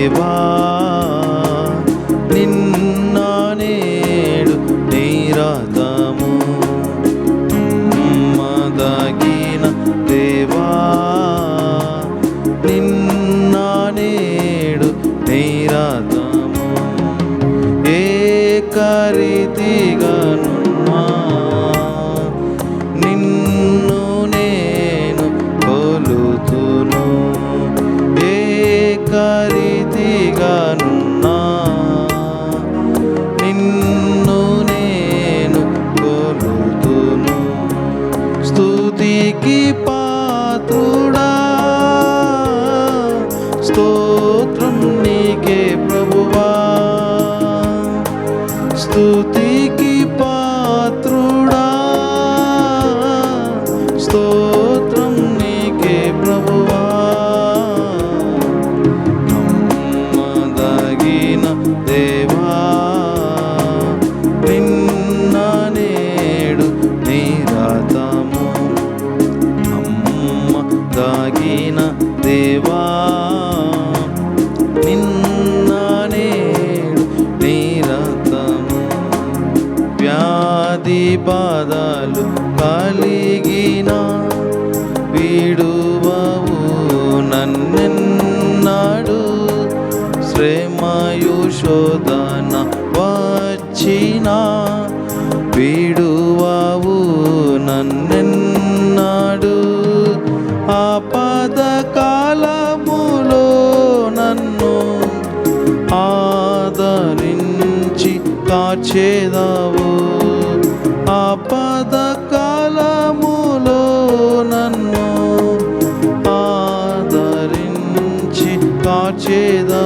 দেবা keep వ్యాధి బాధలు కలిగిన వీడువవు నన్నెన్నాడు. శ్రమయు శోధన వచ్చిన వీడువవు నన్నెన్నాడు. ఆపద కాలములో నన్ను ఆదరించి కాచేదావు. కాచేదావు ఎన్నాడు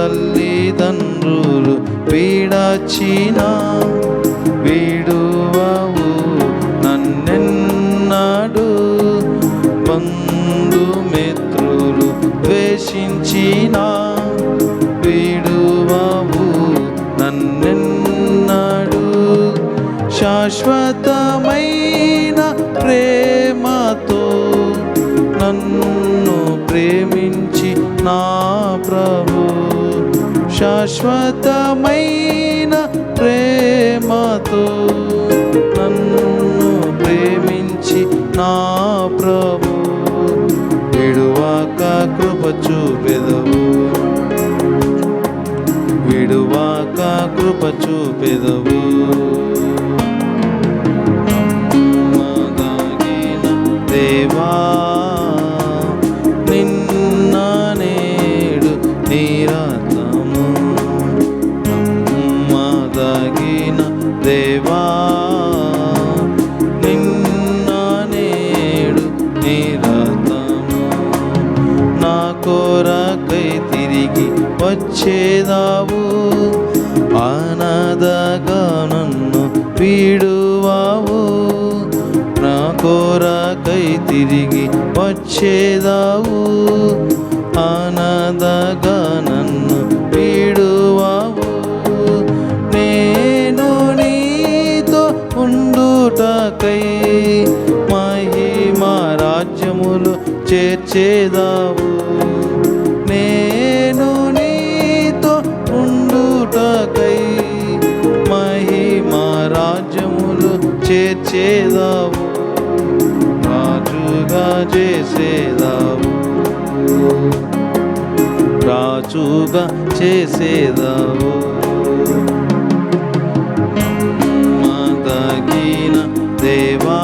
తల్లిదండ్రులు పీడచిన వీడువవు నన్నెన్నాడు బంధుమిత్రులు ద్వేషించిన వీడువవు నన్నెన్నాడు శాశ్వతమైన ప్రేమతో నన్ను ప్రేమించి నా శాశ్వతమైన ప్రేమతో నన్ను ప్రేమించి నా ప్రభు విడువాక కృప చూపెదవు. విడువాక కృప చూపెదవు. వచ్చేదావు. ఆనదగా నన్ను పీడువావు. నా కోరకై తిరిగి వచ్చేదావు. ఆనదగా నన్ను పీడువావు. నేను నీతో ఉండుటకై మహిమా రాజ్యములు చేర్చేదావు. చేదాము రాజుగా చేసేదావు రాజుగా చేసేదావు. మదగిన దేవా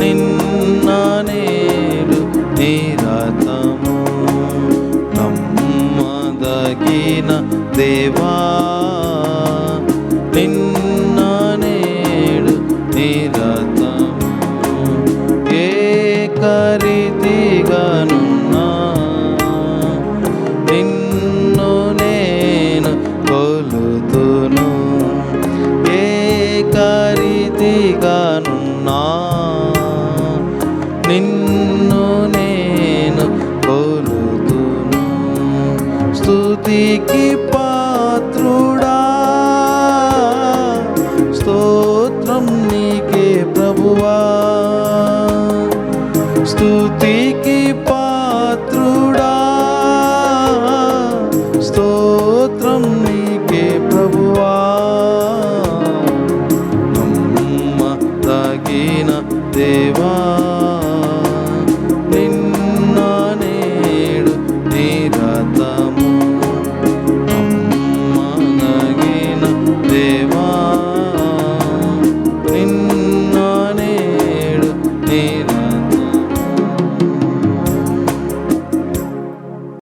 నిన్న నేడు నిరతము నమ్మదగిన దేవా నిన్న స్థుతికి పాత్రుడా. స్తోత్రం నీకే ప్రభువా. స్థుతికి పాత్రుడా. స్తోత్రం నీకే ప్రభువా. నమ్మ తగిన దేవా.